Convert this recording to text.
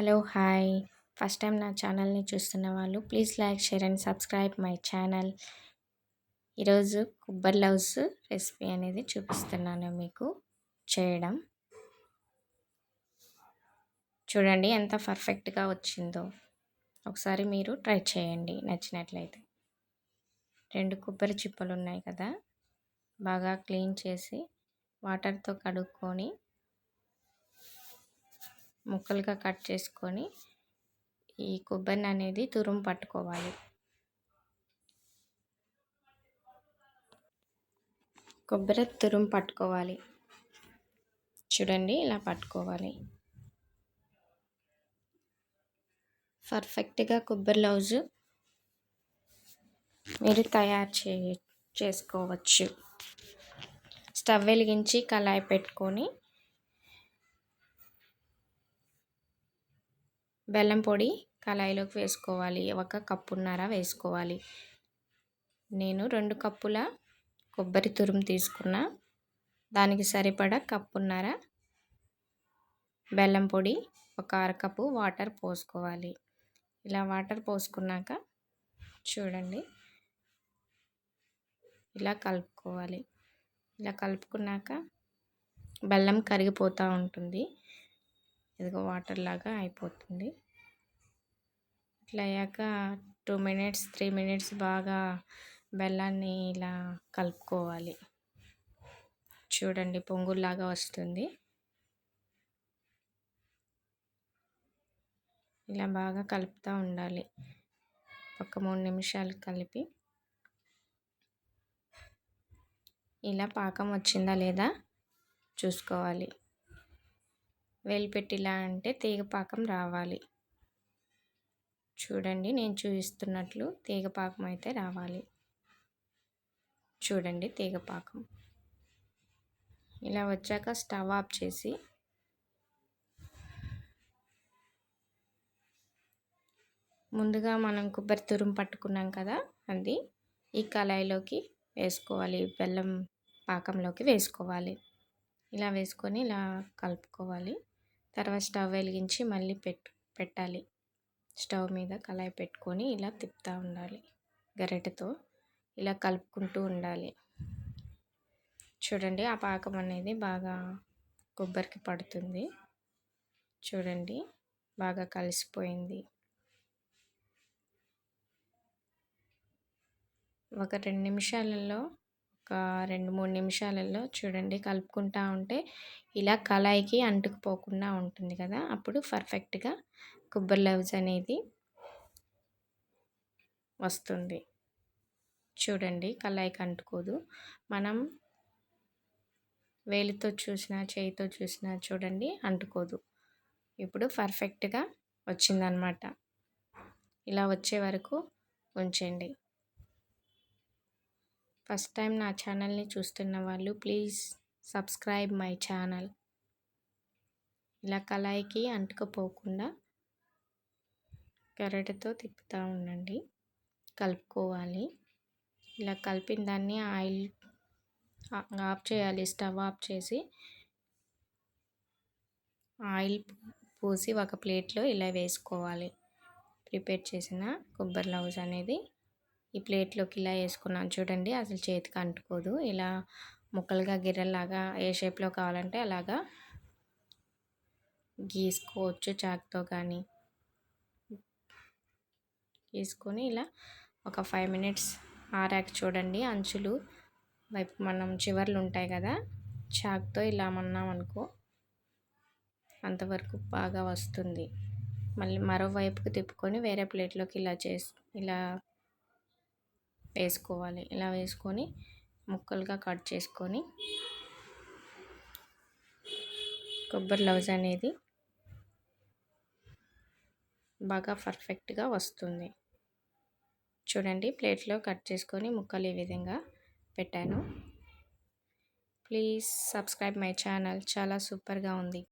Hello hi. First time నా ఛానల్ని చూస్తున్న వాళ్ళు please like share and subscribe my channel. ఈరోజు కొబ్బరి లవ్స్ రెసిపీ అనేది చూపిస్తున్నాను మీకు చేయడం. చూడండి ఎంత పర్ఫెక్ట్గా వచ్చిందో. ఒకసారి మీరు ట్రై చేయండి నచ్చినట్లయితే. రెండు కొబ్బరి చిప్పలు ఉన్నాయి కదా బాగా క్లీన్ చేసి వాటర్తో కడుక్కొని ముక్కలుగా కట్ చేసుకొని ఈ కొబ్బరిని అనేది తురుం పట్టుకోవాలి. కొబ్బరి తురుం పట్టుకోవాలి. చూడండి ఇలా పట్టుకోవాలి. పర్ఫెక్ట్గా కొబ్బరి లౌజు మీరు తయారు చే చేసుకోవచ్చు. స్టవ్ వెలిగించి కళాయి పెట్టుకొని బెల్లం పొడి కళాయిలోకి వేసుకోవాలి. ఒక కప్పున్నర వేసుకోవాలి. నేను రెండు కప్పుల కొబ్బరి తురుము తీసుకున్న. దానికి సరిపడా కప్పున్నర బెల్లం పొడి ఒక అరకప్పు వాటర్ పోసుకోవాలి. ఇలా వాటర్ పోసుకున్నాక చూడండి. ఇలా కలుపుకోవాలి. ఇలా కలుపుకున్నాక బెల్లం కరిగిపోతూ ఉంటుంది. ఇదిగో వాటర్ లాగా అయిపోతుంది. ఇట్లా అయ్యాక టూ మినిట్స్ త్రీ మినిట్స్ బాగా బెల్లాన్ని ఇలా కలుపుకోవాలి. చూడండి పొంగుల్లాగా వస్తుంది. ఇలా బాగా కలుపుతూ ఉండాలి. ఒక మూడు నిమిషాలు కలిపి. ఇలా పాకం వచ్చిందా లేదా చూసుకోవాలి. వేలిపెట్టిలా అంటే తీగపాకం రావాలి. చూడండి నేను చూపిస్తున్నట్లు తీగపాకం అయితే రావాలి. చూడండి తీగపాకం. ఇలా వచ్చాక స్టవ్ ఆఫ్ చేసి ముందుగా మనం కొబ్బరి తురుము పట్టుకున్నాం కదా అది ఈ కళాయిలోకి వేసుకోవాలి బెల్లం పాకంలోకి వేసుకోవాలి. ఇలా వేసుకొని ఇలా కలుపుకోవాలి. తర్వాత స్టవ్ వెలిగించి మళ్ళీ పెట్టు పెట్టాలి. స్టవ్ మీద కళాయి పెట్టుకొని ఇలా తిప్పుతూ ఉండాలి. గరిటెతో ఇలా కలుపుకుంటూ ఉండాలి. చూడండి ఆ పాకం అనేది బాగా కొబ్బరికి పడుతుంది. చూడండి బాగా కలిసిపోయింది. ఒక రెండు నిమిషాలలో ఒక రెండు మూడు నిమిషాలలో చూడండి కలుపుకుంటూ ఉంటే ఇలా కళాయికి అంటుకుపోకుండా ఉంటుంది కదా. అప్పుడు పర్ఫెక్ట్గా కొబ్బరి లవ్స్ అనేది వస్తుంది. చూడండి కళాయికి అంటుకోదు మనం వేలితో చూసినా చేయితో చూసినా చూడండి అంటుకోదు. ఇప్పుడు పర్ఫెక్ట్గా వచ్చిందనమాట. ఇలా వచ్చే వరకు ఉంచండి. ఫస్ట్ టైం నా ఛానల్ని చూస్తున్న వాళ్ళు ప్లీజ్ సబ్స్క్రైబ్ మై ఛానల్. ఇలా కళాయికి అంటుకుపోకుండా గరిటెతో తిప్పుతూ ఉండండి. కలుపుకోవాలి. ఇలా కలిపిన దాన్ని ఆయిల్ ఆఫ్ చేయాలి స్టవ్ ఆఫ్ చేసి. ఆయిల్ పోసి ఒక ప్లేట్లో ఇలా వేసుకోవాలి. ప్రిపేర్ చేసిన కొబ్బరి లవ్స్ అనేది ఈ ప్లేట్లోకి ఇలా వేసుకున్నాను చూడండి. అసలు చేతికి అంటుకోదు. ఇలా ముక్కలుగా గిర్రెల్లాగా ఏ షేప్లో కావాలంటే అలాగా గీసుకోవచ్చు చాక్తో కానీ గీసుకొని ఇలా ఒక ఫైవ్ మినిట్స్ ఆరాక చూడండి. అంచులు వైపు మనం చివర్లు ఉంటాయి కదా చాక్తో ఇలా మన్నాం అనుకో అంతవరకు బాగా వస్తుంది. మళ్ళీ మరోవైపుకు తిప్పుకొని వేరే ప్లేట్లోకి ఇలా చేసి ఇలా వేసుకోవాలి. ఇలా వేసుకొని ముక్కలుగా కట్ చేసుకొని కొబ్బరి లవ్స్ అనేది బాగా పర్ఫెక్ట్గా వస్తుంది. చూడండి ప్లేట్లో కట్ చేసుకొని ముక్కలు ఈ విధంగా పెట్టాను. Please subscribe my channel. చాలా సూపర్గా ఉంది.